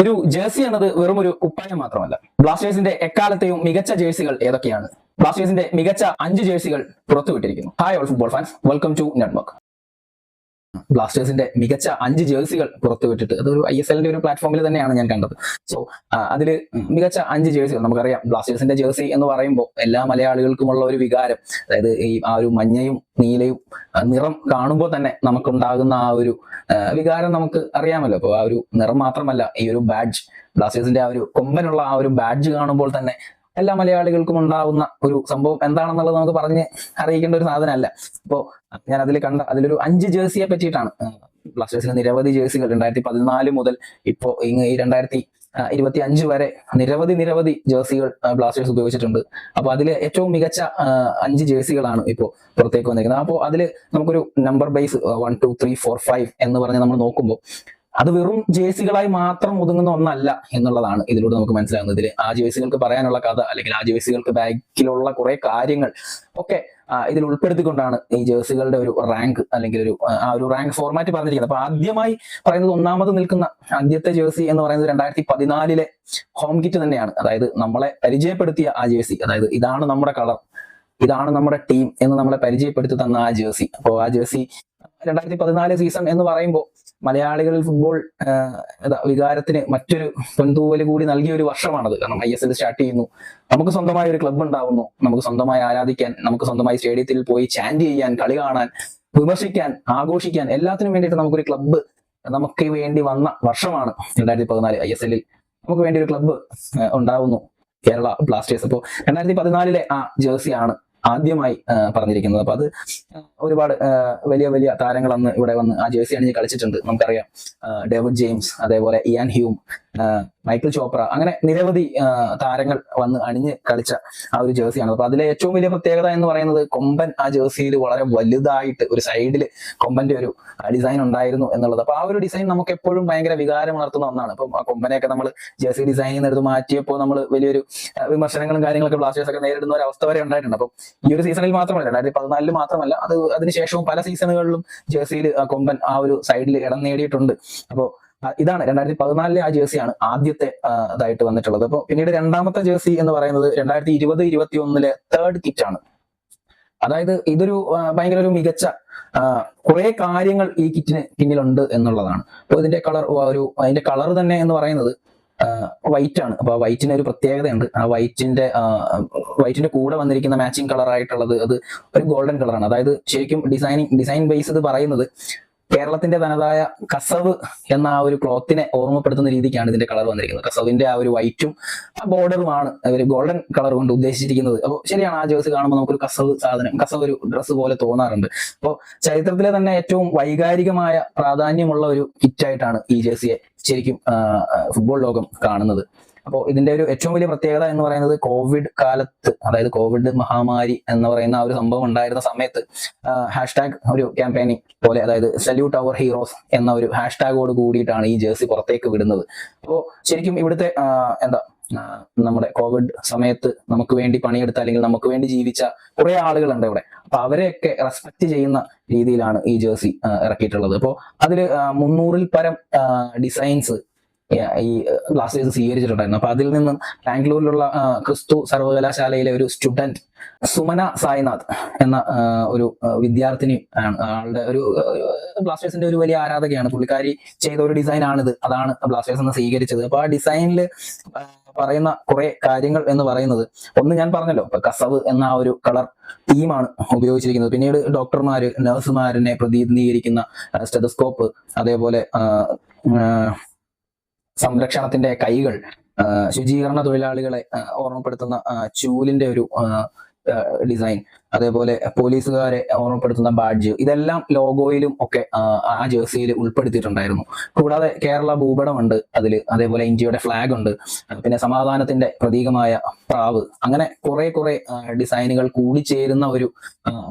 ഒരു ജേഴ്സി എന്നത് വെറും ഒരു കുപ്പായം മാത്രമല്ല. ബ്ലാസ്റ്റേഴ്സിന്റെ എക്കാലത്തെയും മികച്ച ജേഴ്സികൾ ഏതൊക്കെയാണ്? ബ്ലാസ്റ്റേഴ്സിന്റെ മികച്ച അഞ്ച് ജേഴ്സികൾ പുറത്തുവിട്ടിരിക്കുന്നു. Hi all football fans welcome to network ബ്ലാസ്റ്റേഴ്സിന്റെ മികച്ച അഞ്ച് ജേഴ്സികൾ പുറത്തുവിട്ടിട്ട് അതൊരു ഐ എസ് എല്ലിന്റെ ഒരു പ്ലാറ്റ്ഫോമിൽ തന്നെയാണ് ഞാൻ കണ്ടത്. സോ അതിൽ മികച്ച അഞ്ച് ജേഴ്സികൾ നമുക്കറിയാം ബ്ലാസ്റ്റേഴ്സിന്റെ ജേഴ്സി എന്ന് പറയുമ്പോൾ എല്ലാ മലയാളികൾക്കുമുള്ള ഒരു വികാരം അതായത് ഈ ആ ഒരു മഞ്ഞയും നീലയും നിറം കാണുമ്പോൾ തന്നെ നമുക്കുണ്ടാകുന്ന ആ ഒരു വികാരം നമുക്ക് അറിയാമല്ലോ. അപ്പോൾ ആ ഒരു നിറം മാത്രമല്ല ഈ ഒരു ബാഡ്ജ് ബ്ലാസ്റ്റേഴ്സിന്റെ ആ ഒരു കൊമ്പനുള്ള ആ ഒരു ബാഡ്ജ് കാണുമ്പോൾ തന്നെ എല്ലാ മലയാളികൾക്കും ഉണ്ടാവുന്ന ഒരു സംഭവം എന്താണെന്നുള്ളത് നമുക്ക് പറഞ്ഞ് അറിയിക്കേണ്ട ഒരു സാധനമല്ല. അപ്പോൾ ഞാൻ അതിൽ കണ്ട അതിലൊരു അഞ്ച് ജേഴ്സിയെ പറ്റിയിട്ടാണ്. ബ്ലാസ്റ്റേഴ്സിന് നിരവധി ജേഴ്സികൾ രണ്ടായിരത്തി പതിനാല് മുതൽ ഇപ്പോൾ ഈ രണ്ടായിരത്തി ഇരുപത്തി അഞ്ച് വരെ നിരവധി നിരവധി ജേഴ്സികൾ ബ്ലാസ്റ്റേഴ്സ് ഉപയോഗിച്ചിട്ടുണ്ട്. അപ്പോൾ അതിൽ ഏറ്റവും മികച്ച അഞ്ച് ജേഴ്സികളാണ് ഇപ്പോൾ പുറത്തേക്ക് വന്നിരിക്കുന്നത്. അപ്പോൾ അതിൽ നമുക്കൊരു number base one two three four five എന്ന് പറഞ്ഞ് നമ്മൾ നോക്കുമ്പോൾ അത് വെറും ജേഴ്സികളായി മാത്രം ഒതുങ്ങുന്ന ഒന്നല്ല എന്നുള്ളതാണ് ഇതിലൂടെ നമുക്ക് മനസ്സിലാകുന്നത്. ഇതിൽ ആ ജേഴ്സികൾക്ക് പറയാനുള്ള കഥ അല്ലെങ്കിൽ ആ ജേഴ്സികൾക്ക് ബാക്കിലുള്ള കുറെ കാര്യങ്ങൾ ഒക്കെ ഇതിൽ ഉൾപ്പെടുത്തിക്കൊണ്ടാണ് ഈ ജേഴ്സികളുടെ ഒരു റാങ്ക് അല്ലെങ്കിൽ ഒരു ആ, ആ ഒരു റാങ്ക് ഫോർമാറ്റ് പറഞ്ഞിരിക്കുന്നത്. അപ്പൊ ആദ്യമായി പറയുന്നത് ഒന്നാമത് നിൽക്കുന്ന ആദ്യത്തെ ജേഴ്സി എന്ന് പറയുന്നത് രണ്ടായിരത്തി പതിനാലിലെ ഹോം കിറ്റ് തന്നെയാണ്. അതായത് നമ്മളെ പരിചയപ്പെടുത്തിയ ആ ജേഴ്സി അതായത് ഇതാണ് നമ്മുടെ കളർ ഇതാണ് നമ്മുടെ ടീം എന്ന് നമ്മളെ പരിചയപ്പെടുത്തി തന്ന ആ ജേഴ്സി അപ്പോൾ ആ ജേഴ്സി രണ്ടായിരത്തി പതിനാല് സീസൺ എന്ന് പറയുമ്പോൾ മലയാളികളിൽ ഫുട്ബോൾ വികാരത്തിന് മറ്റൊരു പെൺതൂവൽ കൂടി നൽകിയ ഒരു വർഷമാണത്. കാരണം ഐ എസ് എൽ സ്റ്റാർട്ട് ചെയ്യുന്നു. നമുക്ക് സ്വന്തമായ ഒരു ക്ലബ്ബ് ഉണ്ടാവുന്നു. നമുക്ക് സ്വന്തമായി ആരാധിക്കാൻ നമുക്ക് സ്വന്തമായി സ്റ്റേഡിയത്തിൽ പോയി ചാൻഡ് ചെയ്യാൻ കളി കാണാൻ വിമർശിക്കാൻ ആഘോഷിക്കാൻ എല്ലാത്തിനും വേണ്ടിയിട്ട് നമുക്കൊരു ക്ലബ്ബ് നമുക്ക് വേണ്ടി വന്ന വർഷമാണ് രണ്ടായിരത്തി പതിനാല് ഐ എസ് എല്ലിൽ നമുക്ക് വേണ്ടി ഒരു ക്ലബ്ബ് ഉണ്ടാവുന്നു. കേരള ബ്ലാസ്റ്റേഴ്സ് അപ്പോൾ രണ്ടായിരത്തി പതിനാലിലെ ആ ജേഴ്സിയാണ് ആദ്യമായി പറഞ്ഞിരിക്കുന്നത്. അപ്പൊ അത് ഒരുപാട് വലിയ വലിയ താരങ്ങൾ അന്ന് ഇവിടെ വന്ന് ആ ജേഴ്സി അണിഞ്ഞ് കളിച്ചിട്ടുണ്ട്. നമുക്കറിയാം ഡേവിഡ് ജെയിംസ് അതേപോലെ ഇയാൻ ഹ്യൂം മൈക്കിൾ ചോപ്ര അങ്ങനെ നിരവധി താരങ്ങൾ വന്ന് അണിഞ്ഞ് കളിച്ച ആ ഒരു ജേഴ്സിയാണ്. അപ്പൊ അതിലെ ഏറ്റവും വലിയ പ്രത്യേകത എന്ന് പറയുന്നത് കൊമ്പൻ ആ ജേഴ്സിയിൽ വളരെ വലുതായിട്ട് ഒരു സൈഡിൽ കൊമ്പന്റെ ഒരു ഡിസൈൻ ഉണ്ടായിരുന്നു എന്നുള്ളത്. അപ്പൊ ആ ഒരു ഡിസൈൻ നമുക്ക് എപ്പോഴും ഭയങ്കര വികാരം ഉണർത്തുന്ന ഒന്നാണ്. ഇപ്പം ആ കൊമ്പനെയൊക്കെ നമ്മൾ ജേഴ്സി ഡിസൈനിൽ നിന്ന് എടുത്ത് മാറ്റിയപ്പോൾ നമ്മൾ വലിയൊരു വിമർശനങ്ങളും കാര്യങ്ങളൊക്കെ ബ്ലാസ്റ്റേഴ്സ് ഒക്കെ നേരിടുന്ന ഒരു അവസ്ഥ വരെ ഉണ്ടായിട്ടുണ്ട്. അപ്പം ഈ ഒരു സീസണിൽ മാത്രമല്ല രണ്ടായിരത്തി പതിനാലിൽ മാത്രമല്ല അത് അതിനുശേഷവും പല സീസണുകളിലും ജേഴ്സിയിൽ കൊമ്പൻ ആ ഒരു സൈഡിൽ ഇടം നേടിയിട്ടുണ്ട്. അപ്പോൾ ഇതാണ് രണ്ടായിരത്തി പതിനാലിലെ ആ ജേഴ്സിയാണ് ആദ്യത്തെ ഇതായിട്ട് വന്നിട്ടുള്ളത്. അപ്പോൾ പിന്നീട് രണ്ടാമത്തെ ജേഴ്സി എന്ന് പറയുന്നത് രണ്ടായിരത്തി ഇരുപത് ഇരുപത്തി ഒന്നിലെ തേർഡ് കിറ്റ് ആണ്. അതായത് ഇതൊരു ഭയങ്കര ഒരു മികച്ച കുറെ കാര്യങ്ങൾ ഈ കിറ്റിന് പിന്നിലുണ്ട് എന്നുള്ളതാണ്. അപ്പോൾ ഇതിന്റെ കളർ ഒരു അതിന്റെ കളർ തന്നെ എന്ന് പറയുന്നത് വൈറ്റ് ആണ്. അപ്പൊ വൈറ്റിന് ഒരു പ്രത്യേകതയുണ്ട്. ആ വൈറ്റിന്റെ വൈറ്റിന്റെ കൂടെ വന്നിരിക്കുന്ന മാച്ചിങ് കളർ ആയിട്ടുള്ളത് അത് ഒരു ഗോൾഡൻ കളറാണ് അതായത് ശരിക്കും ഡിസൈനിങ് ഡിസൈൻ ബേസ് ഇത് പറയുന്നത് കേരളത്തിന്റെ തനതായ കസവ് എന്ന ആ ഒരു ക്ലോത്തിനെ ഓർമ്മപ്പെടുത്തുന്ന രീതിക്കാണ് ഇതിന്റെ കളർ വന്നിരിക്കുന്നത്. കസവിന്റെ ആ ഒരു വൈറ്റും ആ ബോർഡറുമാണ് ഒരു ഗോൾഡൻ കളർ കൊണ്ട് ഉദ്ദേശിച്ചിരിക്കുന്നത്. അപ്പോൾ ശരിയാണ് ആ ജേഴ്സി കാണുമ്പോൾ നമുക്കൊരു കസവ് സാധനം കസവ് ഒരു ഡ്രസ്സ് പോലെ തോന്നാറുണ്ട്. അപ്പോൾ ചരിത്രത്തിലെ തന്നെ ഏറ്റവും വൈകാരികമായ പ്രാധാന്യമുള്ള ഒരു കിറ്റായിട്ടാണ് ഈ ജേഴ്സിയെ ശരിക്കും ഫുട്ബോൾ ലോകം കാണുന്നത്. അപ്പോൾ ഇതിന്റെ ഒരു ഏറ്റവും വലിയ പ്രത്യേകത എന്ന് പറയുന്നത് കോവിഡ് കാലത്ത് അതായത് കോവിഡ് മഹാമാരി എന്ന് പറയുന്ന ആ ഒരു സംഭവം ഉണ്ടായിരുന്ന സമയത്ത് ഹാഷ്ടാഗ് ഒരു ക്യാമ്പയിനിങ് പോലെ അതായത് സല്യൂട്ട് അവർ ഹീറോസ് എന്ന ഒരു ഹാഷ്ടാഗോട് കൂടിയിട്ടാണ് ഈ ജേഴ്സി പുറത്തേക്ക് വിടുന്നത്. അപ്പോൾ ശരിക്കും ഇവിടുത്തെ എന്താ നമ്മുടെ കോവിഡ് സമയത്ത് നമുക്ക് വേണ്ടി പണിയെടുത്ത അല്ലെങ്കിൽ നമുക്ക് വേണ്ടി ജീവിച്ച കുറെ ആളുകളുണ്ട് ഇവിടെ. അപ്പൊ അവരെയൊക്കെ റെസ്പെക്ട് ചെയ്യുന്ന രീതിയിലാണ് ഈ ജേഴ്സി ഇറക്കിയിട്ടുള്ളത്. അപ്പോൾ അതിൽ മുന്നൂറിൽ പരം ഡിസൈൻസ് ഈ ബ്ലാസ്റ്റേഴ്സ് സ്വീകരിച്ചിട്ടുണ്ടായിരുന്നു. അപ്പൊ അതിൽ നിന്ന് ബാംഗ്ലൂരിലുള്ള ക്രിസ്തു സർവകലാശാലയിലെ ഒരു സ്റ്റുഡന്റ് സുമന സായിനാഥ് എന്ന ഒരു വിദ്യാർത്ഥിനി ആണ്. ആളുടെ ഒരു ബ്ലാസ്റ്റേഴ്സിന്റെ ഒരു വലിയ ആരാധകയാണ്. പുള്ളിക്കാരി ചെയ്ത ഒരു ഡിസൈൻ ആണിത് അതാണ് ബ്ലാസ്റ്റേഴ്സ് എന്ന് സ്വീകരിച്ചത്. അപ്പൊ ആ ഡിസൈനിൽ പറയുന്ന കുറെ കാര്യങ്ങൾ എന്ന് പറയുന്നത് ഒന്ന് ഞാൻ പറഞ്ഞല്ലോ കസവ് എന്ന ആ ഒരു കളർ തീമാണ് ഉപയോഗിച്ചിരിക്കുന്നത്. പിന്നീട് ഡോക്ടർമാര് നഴ്സുമാരിനെ പ്രതിനിധീകരിക്കുന്ന സ്റ്റെതസ്കോപ്പ് അതേപോലെ സംരക്ഷണത്തിന്റെ കൈകൾ ശുചീകരണ തൊഴിലാളികളെ ഓർമ്മപ്പെടുത്തുന്ന ചൂലിന്റെ ഒരു ഡിസൈൻ അതേപോലെ പോലീസുകാരെ ഓർമ്മപ്പെടുത്തുന്ന ബാഡ്ജ് ഇതെല്ലാം ലോഗോയിലും ഒക്കെ ആ, ജേഴ്സിയിൽ ഉൾപ്പെടുത്തിയിട്ടുണ്ടായിരുന്നു. കൂടാതെ കേരള ഭൂപടമുണ്ട് അതിൽ അതേപോലെ ഇന്ത്യയുടെ ഫ്ലാഗ് ഉണ്ട്. പിന്നെ സമാധാനത്തിന്റെ പ്രതീകമായ പ്രാവ്. അങ്ങനെ കുറെ കുറെ ഡിസൈനുകൾ കൂടിച്ചേരുന്ന ഒരു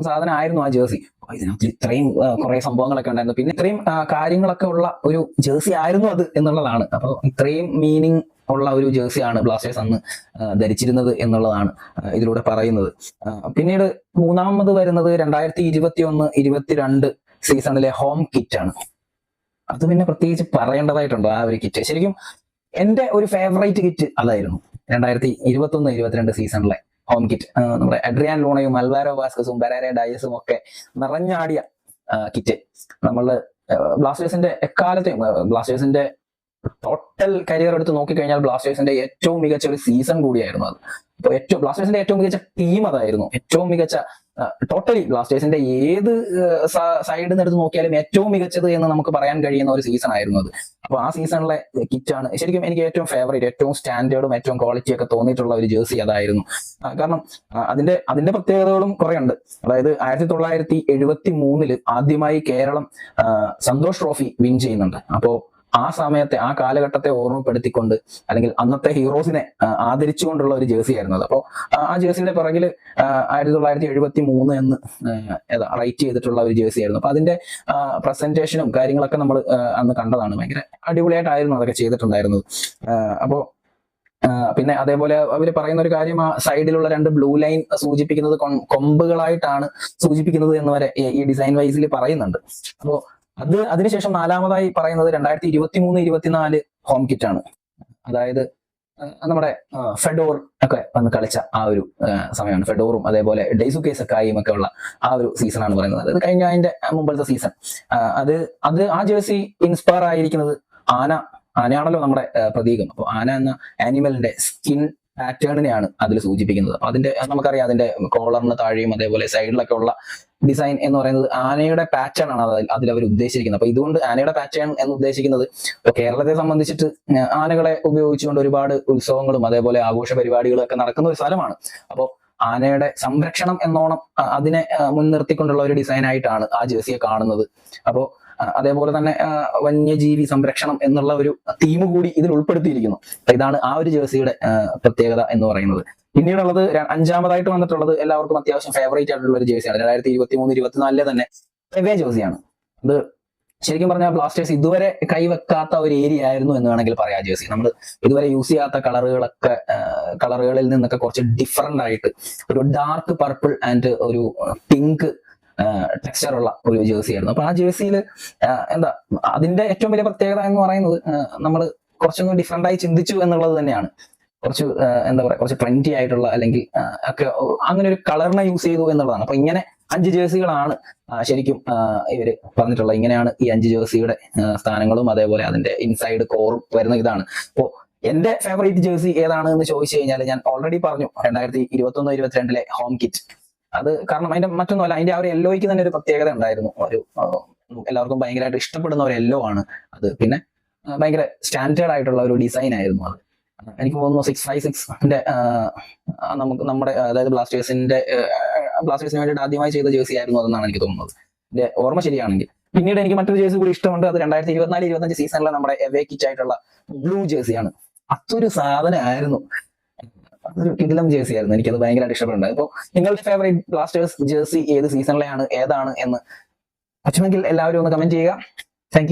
സാധനമായിരുന്നു ആ ജേഴ്സി ഇതിനകത്ത് ഇത്രയും കുറെ സംഭവങ്ങളൊക്കെ ഉണ്ടായിരുന്നു. പിന്നെ ഇത്രയും കാര്യങ്ങളൊക്കെ ഉള്ള ഒരു ജേഴ്സി ആയിരുന്നു അത് എന്നുള്ളതാണ്. അപ്പോൾ ഇത്രയും മീനിങ് ഉള്ള ഒരു ജേഴ്സിയാണ് ബ്ലാസ്റ്റേഴ്സ് അന്ന് ധരിച്ചിരുന്നത് എന്നുള്ളതാണ് ഇതിലൂടെ പറയുന്നത്. പിന്നീട് മൂന്നാമത് വരുന്നത് രണ്ടായിരത്തി ഇരുപത്തി ഒന്ന് ഇരുപത്തിരണ്ട് സീസണിലെ ഹോം കിറ്റ് ആണ് അത് പിന്നെ പ്രത്യേകിച്ച് പറയേണ്ടതായിട്ടുണ്ടോ ആ ഒരു കിറ്റ്. ശരിക്കും എന്റെ ഒരു ഫേവറേറ്റ് കിറ്റ് അതായിരുന്നു രണ്ടായിരത്തി ഇരുപത്തി ഒന്ന് ഇരുപത്തിരണ്ട് സീസണിലെ ഹോം കിറ്റ്. നമ്മുടെ അഡ്രിയാൻ ലൂണയും അൽവാരോ വാസ്കസും ബരാരെ ഡയസും ഒക്കെ നിറഞ്ഞാടിയ കിറ്റ്. നമ്മൾ ബ്ലാസ്റ്റേഴ്സിന്റെ എക്കാലത്തെയും ബ്ലാസ്റ്റേഴ്സിന്റെ ടോട്ടൽ കരിയർ എടുത്ത് നോക്കിക്കഴിഞ്ഞാൽ ബ്ലാസ്റ്റേഴ്സിന്റെ ഏറ്റവും മികച്ച ഒരു സീസൺ കൂടിയായിരുന്നു അത്. അപ്പൊ ഏറ്റവും ബ്ലാസ്റ്റേഴ്സിന്റെ ഏറ്റവും മികച്ച ടീം അതായിരുന്നു. ഏറ്റവും മികച്ച ടോട്ടലി ബ്ലാസ്റ്റേഴ്സിന്റെ ഏത് സൈഡിൽ നിന്ന് എടുത്ത് നോക്കിയാലും ഏറ്റവും മികച്ചത് എന്ന് നമുക്ക് പറയാൻ കഴിയുന്ന ഒരു സീസൺ ആയിരുന്നു അത്. അപ്പൊ ആ സീസണിലെ കിറ്റാണ് ശരിക്കും എനിക്ക് ഏറ്റവും ഫേവറേറ്റ് ഏറ്റവും സ്റ്റാൻഡേർഡും ഏറ്റവും ക്വാളിറ്റി ഒക്കെ തോന്നിയിട്ടുള്ള ഒരു ജേഴ്സി അതായിരുന്നു. കാരണം അതിന്റെ അതിന്റെ പ്രത്യേകതകളും കുറെ ഉണ്ട് അതായത് ആയിരത്തി തൊള്ളായിരത്തി എഴുപത്തി മൂന്നിൽ ആദ്യമായി കേരളം സന്തോഷ് ട്രോഫി വിൻ ചെയ്യുന്നുണ്ട്. അപ്പോ ആ സമയത്തെ ആ കാലഘട്ടത്തെ ഓർമ്മപ്പെടുത്തിക്കൊണ്ട് അല്ലെങ്കിൽ അന്നത്തെ ഹീറോസിനെ ആദരിച്ചുകൊണ്ടുള്ള ഒരു ജേഴ്സി ആയിരുന്നു അത്. അപ്പോൾ ആ ജേഴ്സിയുടെ പിറകിൽ ആയിരത്തി തൊള്ളായിരത്തി എഴുപത്തി മൂന്ന് എന്ന് റൈറ്റ് ചെയ്തിട്ടുള്ള ഒരു ജേഴ്സി ആയിരുന്നു. അപ്പൊ അതിന്റെ പ്രസന്റേഷനും കാര്യങ്ങളൊക്കെ നമ്മൾ അന്ന് കണ്ടതാണ്. ഭയങ്കര അടിപൊളിയായിട്ടായിരുന്നു അതൊക്കെ ചെയ്തിട്ടുണ്ടായിരുന്നത്. അപ്പോൾ പിന്നെ അതേപോലെ അവർ പറയുന്ന ഒരു കാര്യം ആ സൈഡിലുള്ള രണ്ട് ബ്ലൂ ലൈൻ സൂചിപ്പിക്കുന്നത് കൊമ്പുകളായിട്ടാണ് സൂചിപ്പിക്കുന്നത് എന്ന് വരെ ഈ- ഈ ഡിസൈൻ വൈസിൽ പറയുന്നുണ്ട്. അപ്പോൾ അത് അതിനുശേഷം നാലാമതായി പറയുന്നത് രണ്ടായിരത്തി ഇരുപത്തി മൂന്ന് ഇരുപത്തിനാല് ഹോം കിറ്റ് ആണ്. അതായത് നമ്മുടെ ഫെഡോർ ഒക്കെ വന്ന് കളിച്ച ആ ഒരു സമയമാണ്. ഫെഡോറും അതേപോലെ ഡെയ്സു സക്കായിയും ഒക്കെ ഉള്ള ആ ഒരു സീസണാണ് പറയുന്നത്. അതായത് കഴിഞ്ഞ അതിന്റെ മുമ്പത്തെ സീസൺ അത് അത് ആ ജേഴ്സി ഇൻസ്പയർ ആയിരിക്കുന്നത് ആന. ആനയാണല്ലോ നമ്മുടെ പ്രതീകം. അപ്പോൾ ആന എന്ന ആനിമലിന്റെ സ്കിൻ പാറ്റേണിനെയാണ് അതിൽ സൂചിപ്പിക്കുന്നത്. അതിന്റെ നമുക്കറിയാം അതിന്റെ കോളറിന് താഴെയും അതേപോലെ സൈഡിലൊക്കെ ഉള്ള ഡിസൈൻ എന്ന് പറയുന്നത് ആനയുടെ പാറ്റേൺ ആണ് അതിൽ അവർ ഉദ്ദേശിക്കുന്നത്. അപ്പൊ ഇതുകൊണ്ട് ആനയുടെ പാറ്റേൺ എന്ന് ഉദ്ദേശിക്കുന്നത് കേരളത്തെ സംബന്ധിച്ചിട്ട് ആനകളെ ഉപയോഗിച്ചുകൊണ്ട് ഒരുപാട് ഉത്സവങ്ങളും അതേപോലെ ആഘോഷ പരിപാടികളും ഒക്കെ നടക്കുന്ന ഒരു സ്ഥലമാണ്. അപ്പോൾ ആനയുടെ സംരക്ഷണം എന്നോണം അതിനെ മുൻനിർത്തിക്കൊണ്ടുള്ള ഒരു ഡിസൈൻ ആയിട്ടാണ് ആ ജേഴ്സിയെ കാണുന്നത്. അപ്പോൾ അതേപോലെ തന്നെ വന്യജീവി സംരക്ഷണം എന്നുള്ള ഒരു തീം കൂടി ഇതിൽ ഉൾപ്പെടുത്തിയിരിക്കുന്നു. ഇതാണ് ആ ഒരു ജേഴ്സിയുടെ പ്രത്യേകത എന്ന് പറയുന്നത്. പിന്നീടുള്ളത് അഞ്ചാമതായിട്ട് വന്നിട്ടുള്ളത് എല്ലാവർക്കും അത്യാവശ്യം ഫേവറേറ്റ് ആയിട്ടുള്ള ഒരു ജേഴ്സിയാണ്. രണ്ടായിരത്തി ഇരുപത്തി മൂന്ന് ഇരുപത്തിനാലിലെ തന്നെ എവേ ജേഴ്സിയാണ്. അത് ശരിക്കും പറഞ്ഞാൽ ബ്ലാസ്റ്റേഴ്സ് ഇതുവരെ കൈവെക്കാത്ത ഒരു ഏരിയ ആയിരുന്നു എന്ന് വേണമെങ്കിൽ പറയാം ജേഴ്സി. നമ്മൾ ഇതുവരെ യൂസ് ചെയ്യാത്ത കളറുകളൊക്കെ കളറുകളിൽ നിന്നൊക്കെ കുറച്ച് ഡിഫറെന്റ് ആയിട്ട് ഒരു ഡാർക്ക് പർപ്പിൾ ആൻഡ് ഒരു പിങ്ക് ടെക്സ്ചർ ഉള്ള ഒരു ജേഴ്സി ആയിരുന്നു. അപ്പൊ ആ ജേഴ്സിയിൽ എന്താ അതിന്റെ ഏറ്റവും വലിയ പ്രത്യേകത എന്ന് പറയുന്നത് നമ്മൾ കുറച്ചൊന്ന് ഡിഫറെന്റ് ആയി ചിന്തിച്ചു എന്നുള്ളത് തന്നെയാണ്. കുറച്ച് എന്താ പറയാ കുറച്ച് ട്രെൻഡി ആയിട്ടുള്ള അല്ലെങ്കിൽ ഒക്കെ അങ്ങനെ ഒരു കളറിനെ യൂസ് ചെയ്തു എന്നുള്ളതാണ്. അപ്പൊ ഇങ്ങനെ അഞ്ച് ജേഴ്സികളാണ് ശരിക്കും ഇവർ പറഞ്ഞിട്ടുള്ളത് ഇങ്ങനെയാണ് ഈ അഞ്ച് ജേഴ്സിയുടെ സ്ഥാനങ്ങളും അതേപോലെ അതിന്റെ ഇൻസൈഡ് കോറും വരുന്ന ഇതാണ്. അപ്പോ എന്റെ ഫേവറേറ്റ് ജേഴ്സി ഏതാണ് എന്ന് ചോദിച്ചു കഴിഞ്ഞാൽ ഞാൻ ഓൾറെഡി പറഞ്ഞു രണ്ടായിരത്തി ഇരുപത്തി ഒന്ന് ഇരുപത്തിരണ്ടിലെ ഹോം കിറ്റ് അത് കാരണം അതിന്റെ മറ്റൊന്നുമല്ല അതിന്റെ ആ ഒരു യെല്ലോയ്ക്ക് തന്നെ ഒരു പ്രത്യേകത ഉണ്ടായിരുന്നു. ഒരു എല്ലാവർക്കും ഭയങ്കരമായിട്ട് ഇഷ്ടപ്പെടുന്ന ഒരു യെല്ലോ ആണ് അത്. പിന്നെ ഭയങ്കര സ്റ്റാൻഡേർഡ് ആയിട്ടുള്ള ഒരു ഡിസൈൻ ആയിരുന്നു അത്. എനിക്ക് തോന്നുന്നു സിക്സ് ഫൈവ് സിക്സിന്റെ നമുക്ക് നമ്മുടെ അതായത് ബ്ലാസ്റ്റേഴ്സിന്റെ ബ്ലാസ്റ്റേഴ്സിന് വേണ്ടിയിട്ട് ആദ്യമായി ചെയ്ത ജേഴ്സി ആയിരുന്നു അതെന്നാണ് എനിക്ക് തോന്നുന്നത്. എന്റെ ഓർമ്മ ശരിയാണെങ്കിൽ. പിന്നീട് എനിക്ക് മറ്റൊരു ജേഴ്സി കൂടി ഇഷ്ടമുണ്ട്. അത് രണ്ടായിരത്തി ഇരുപത്തിനാല് ഇരുപത്തഞ്ച് സീസണിലെ നമ്മുടെ എവേ കിറ്റ് ആയിട്ടുള്ള ബ്ലൂ ജേഴ്സിയാണ് അതൊരു സാധനമായിരുന്നു. അതൊരു കിടിലം ജേഴ്സി ആയിരുന്നു. എനിക്കത് ഭയങ്കരമായിട്ട് ഇഷ്ടപ്പെടുന്നത് അപ്പോൾ നിങ്ങളുടെ ഫേവറേറ്റ് ബ്ലാസ്റ്റേഴ്സ് ജേഴ്സി ഏത് സീസണിലെയാണ് ഏതാണ് എന്ന് പറ്റുമെങ്കിൽ എല്ലാവരും ഒന്ന് കമന്റ് ചെയ്യുക. താങ്ക്